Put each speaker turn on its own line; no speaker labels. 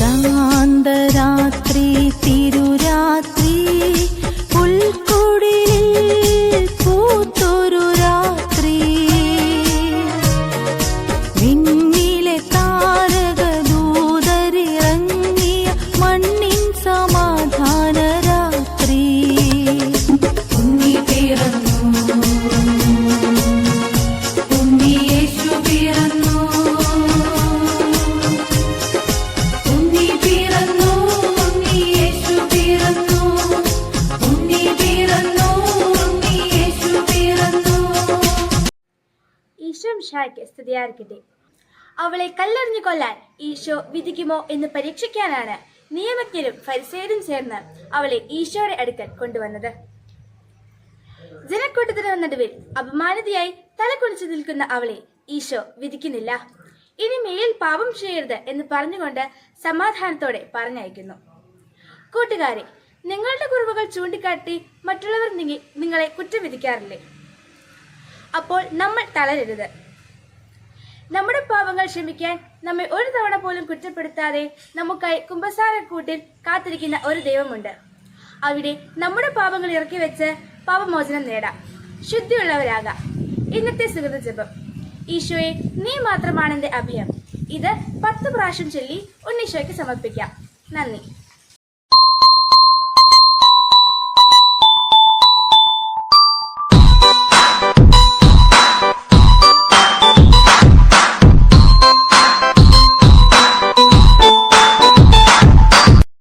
ശാന്തരാത്രി തിരുരാത്രി
മിശിഹായ്ക്ക് സ്തുതിയായിരിക്കട്ടെ. അവളെ കല്ലെറിഞ്ഞു കൊല്ലാൻ ഈശോ വിധിക്കുമോ എന്ന് പരീക്ഷിക്കാനാണ് നിയമജ്ഞരും ഫരിസേരും ചേർന്ന് അവളെ ഈശോയുടെ അടുക്കൽ കൊണ്ടുവന്നത്. ജനക്കൂട്ടത്തിന് നടുവിൽ അപമാനിതയായി തലകുനിച്ചു നിൽക്കുന്ന അവളെ ഈശോ വിധിക്കുന്നില്ല. ഇനി മേൽ പാപം ചെയ്യരുത് എന്ന് പറഞ്ഞുകൊണ്ട് സമാധാനത്തോടെ പറഞ്ഞയക്കുന്നു. കൂട്ടുകാരെ നിങ്ങളുടെ കുറവുകൾ ചൂണ്ടിക്കാട്ടി മറ്റുള്ളവർ നിങ്ങളെ കുറ്റം വിധിക്കാറില്ലേ? അപ്പോൾ നമ്മൾ തളരരുത്. നമ്മുടെ പാപങ്ങൾ ക്ഷമിക്കാൻ നമ്മെ ഒരു തവണ പോലും കുറ്റപ്പെടുത്താതെ നമുക്കായി കുംഭസാരക്കൂട്ടിൽ കാത്തിരിക്കുന്ന ഒരു ദൈവമുണ്ട്. അവിടെ നമ്മുടെ പാപങ്ങൾ ഇറക്കി വെച്ച് പാപമോചനം നേടാം. ശുദ്ധിയുള്ളവരാകാം. ഇന്നത്തെ സുഹൃത ജപം. ഈശോയെ നീ മാത്രമാണ് അഭയം. ഇത് പത്ത് പ്രാവശ്യം ചൊല്ലി ഉണ്ണീശോയ്ക്ക് സമർപ്പിക്കാം. നന്ദി.